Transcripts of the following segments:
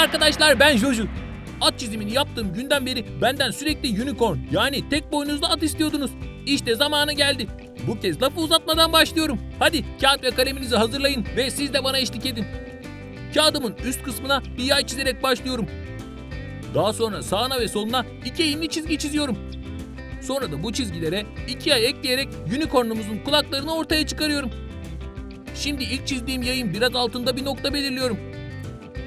arkadaşlar ben Joju. At çizimini yaptığım günden beri benden sürekli unicorn yani tek boynuzlu at istiyordunuz. İşte zamanı geldi. Bu kez lafı uzatmadan başlıyorum. Hadi kağıt ve kaleminizi hazırlayın ve siz de bana eşlik edin. Kağıdımın üst kısmına bir yay çizerek başlıyorum. Daha sonra sağına ve soluna iki eğimli çizgi çiziyorum. Sonra da bu çizgilere iki yay ekleyerek unicornumuzun kulaklarını ortaya çıkarıyorum. Şimdi ilk çizdiğim yayın biraz altında bir nokta belirliyorum.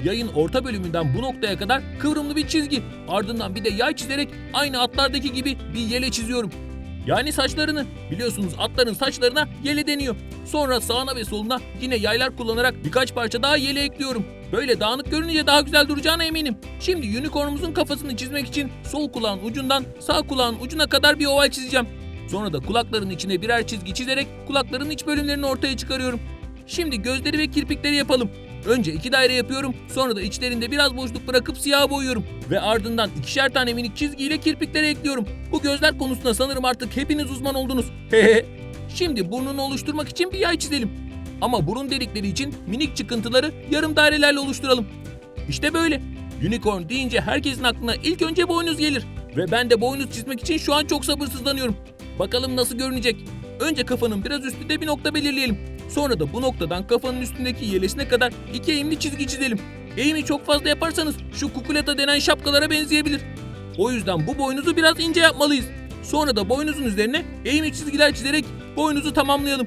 Yayın orta bölümünden bu noktaya kadar kıvrımlı bir çizgi. Ardından bir de yay çizerek aynı atlardaki gibi bir yele çiziyorum. Yani saçlarını. Biliyorsunuz atların saçlarına yele deniyor. Sonra sağına ve soluna yine yaylar kullanarak birkaç parça daha yele ekliyorum. Böyle dağınık görününce daha güzel duracağına eminim. Şimdi unicornumuzun kafasını çizmek için sol kulağın ucundan sağ kulağın ucuna kadar bir oval çizeceğim. Sonra da kulakların içine birer çizgi çizerek kulakların iç bölümlerini ortaya çıkarıyorum. Şimdi gözleri ve kirpikleri yapalım. Önce iki daire yapıyorum, sonra da içlerinde biraz boşluk bırakıp siyah boyuyorum. Ve ardından ikişer tane minik çizgiyle kirpikleri ekliyorum. Bu gözler konusunda sanırım artık hepiniz uzman oldunuz. Şimdi burnunu oluşturmak için bir yay çizelim. Ama burun delikleri için minik çıkıntıları yarım dairelerle oluşturalım. İşte böyle. Unicorn deyince herkesin aklına ilk önce boynuz gelir. Ve ben de boynuz çizmek için şu an çok sabırsızlanıyorum. Bakalım nasıl görünecek. Önce kafanın biraz üstünde bir nokta belirleyelim. Sonra da bu noktadan kafanın üstündeki yelesine kadar iki eğimli çizgi çizelim. Eğimi çok fazla yaparsanız şu kukuleta denen şapkalara benzeyebilir. O yüzden bu boynuzu biraz ince yapmalıyız. Sonra da boynuzun üzerine eğimli çizgiler çizerek boynuzu tamamlayalım.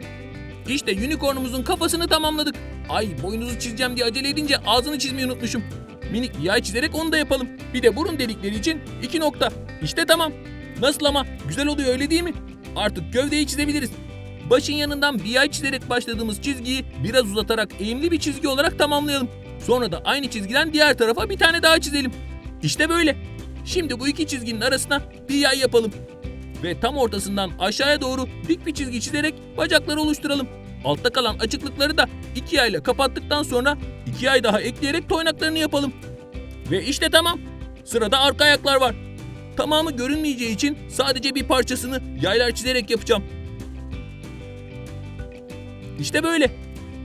İşte unicornumuzun kafasını tamamladık. Ay boynuzu çizeceğim diye acele edince ağzını çizmeyi unutmuşum. Minik bir yay çizerek onu da yapalım. Bir de burun delikleri için iki nokta. İşte tamam. Nasıl ama? Güzel oluyor öyle değil mi? Artık gövdeyi çizebiliriz. Başın yanından bir yay çizerek başladığımız çizgiyi biraz uzatarak eğimli bir çizgi olarak tamamlayalım. Sonra da aynı çizgiden diğer tarafa bir tane daha çizelim. İşte böyle. Şimdi bu iki çizginin arasına bir yay yapalım. Ve tam ortasından aşağıya doğru dik bir çizgi çizerek bacakları oluşturalım. Altta kalan açıklıkları da iki yayla kapattıktan sonra iki yay daha ekleyerek toynaklarını yapalım. Ve işte tamam. Sırada arka ayaklar var. Tamamı görünmeyeceği için sadece bir parçasını yaylar çizerek yapacağım. İşte böyle.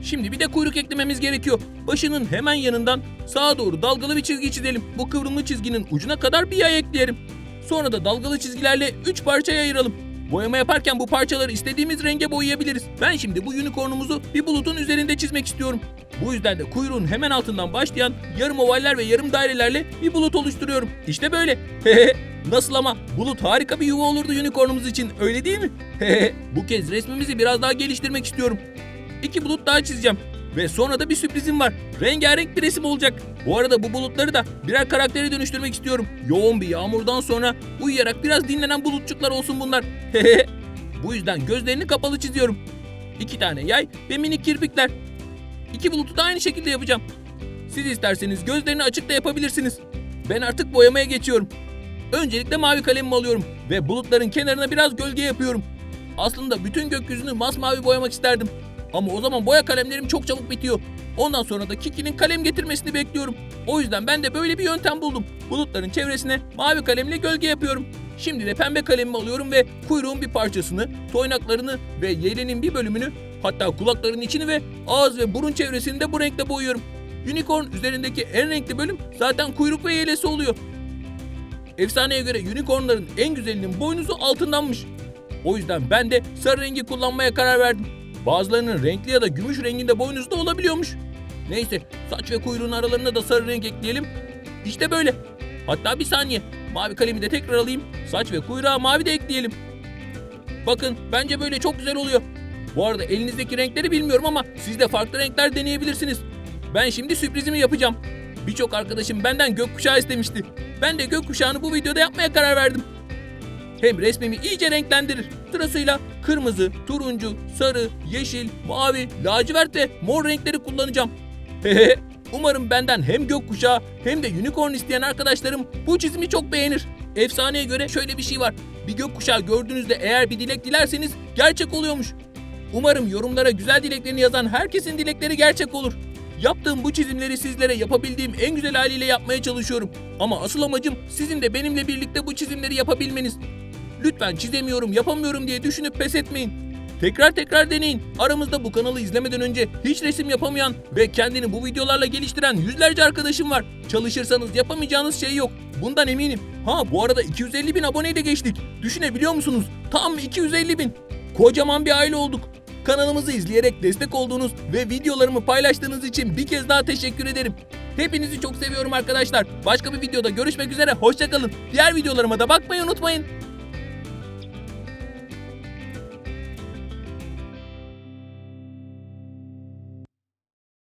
Şimdi bir de kuyruk eklememiz gerekiyor. Başının hemen yanından sağa doğru dalgalı bir çizgi çizelim. Bu kıvrımlı çizginin ucuna kadar bir yay ekleyelim. Sonra da dalgalı çizgilerle 3 parçaya ayıralım. Boyama yaparken bu parçaları istediğimiz renge boyayabiliriz. Ben şimdi bu unicornumuzu bir bulutun üzerinde çizmek istiyorum. Bu yüzden de kuyruğun hemen altından başlayan yarım ovaller ve yarım dairelerle bir bulut oluşturuyorum. İşte böyle. Nasıl ama? Bulut harika bir yuva olurdu unicornumuz için öyle değil mi? bu kez resmimizi biraz daha geliştirmek istiyorum. İki bulut daha çizeceğim. Ve sonra da bir sürprizim var. Rengarenk bir resim olacak. Bu arada bu bulutları da birer karaktere dönüştürmek istiyorum. Yoğun bir yağmurdan sonra uyuyarak biraz dinlenen bulutçuklar olsun bunlar. bu yüzden gözlerini kapalı çiziyorum. İki tane yay ve minik kirpikler. İki bulutu da aynı şekilde yapacağım. Siz isterseniz gözlerini açık da yapabilirsiniz. Ben artık boyamaya geçiyorum. Öncelikle mavi kalemimi alıyorum ve bulutların kenarına biraz gölge yapıyorum. Aslında bütün gökyüzünü masmavi boyamak isterdim. Ama o zaman boya kalemlerim çok çabuk bitiyor. Ondan sonra da Kiki'nin kalem getirmesini bekliyorum. O yüzden ben de böyle bir yöntem buldum. Bulutların çevresine mavi kalemle gölge yapıyorum. Şimdi de pembe kalemimi alıyorum ve kuyruğun bir parçasını, toynaklarını ve yelenin bir bölümünü hatta kulakların içini ve ağız ve burun çevresini de bu renkle boyuyorum. Unicorn üzerindeki en renkli bölüm zaten kuyruk ve yelesi oluyor. Efsaneye göre unicornların en güzelinin boynuzu altındanmış. O yüzden ben de sarı rengi kullanmaya karar verdim. Bazılarının renkli ya da gümüş renginde boynuzu da olabiliyormuş. Neyse saç ve kuyruğun aralarına da sarı renk ekleyelim. İşte böyle. Hatta bir saniye. Mavi kalemi de tekrar alayım. Saç ve kuyruğa mavi de ekleyelim. Bakın bence böyle çok güzel oluyor. Bu arada elinizdeki renkleri bilmiyorum ama siz de farklı renkler deneyebilirsiniz. Ben şimdi sürprizimi yapacağım. Birçok arkadaşım benden gökkuşağı istemişti. Ben de gökkuşağını bu videoda yapmaya karar verdim. Hem resmimi iyice renklendirir. Sırasıyla kırmızı, turuncu, sarı, yeşil, mavi, lacivert ve mor renkleri kullanacağım. Hehe. Umarım benden hem gökkuşağı hem de unicorn isteyen arkadaşlarım bu çizimi çok beğenir. Efsaneye göre şöyle bir şey var. Bir gökkuşağı gördüğünüzde eğer bir dilek dilerseniz gerçek oluyormuş. Umarım yorumlara güzel dileklerini yazan herkesin dilekleri gerçek olur. Yaptığım bu çizimleri sizlere yapabildiğim en güzel haliyle yapmaya çalışıyorum. Ama asıl amacım sizin de benimle birlikte bu çizimleri yapabilmeniz. Lütfen çizemiyorum, yapamıyorum diye düşünüp pes etmeyin. Tekrar tekrar deneyin. Aramızda bu kanalı izlemeden önce hiç resim yapamayan ve kendini bu videolarla geliştiren yüzlerce arkadaşım var. Çalışırsanız yapamayacağınız şey yok. Bundan eminim. Ha bu arada 250 bin aboneyi de geçtik. Düşünebiliyor musunuz? Tam 250 bin. Kocaman bir aile olduk. Kanalımızı izleyerek destek olduğunuz ve videolarımı paylaştığınız için bir kez daha teşekkür ederim. Hepinizi çok seviyorum arkadaşlar. Başka bir videoda görüşmek üzere. Hoşçakalın. Diğer videolarıma da bakmayı unutmayın.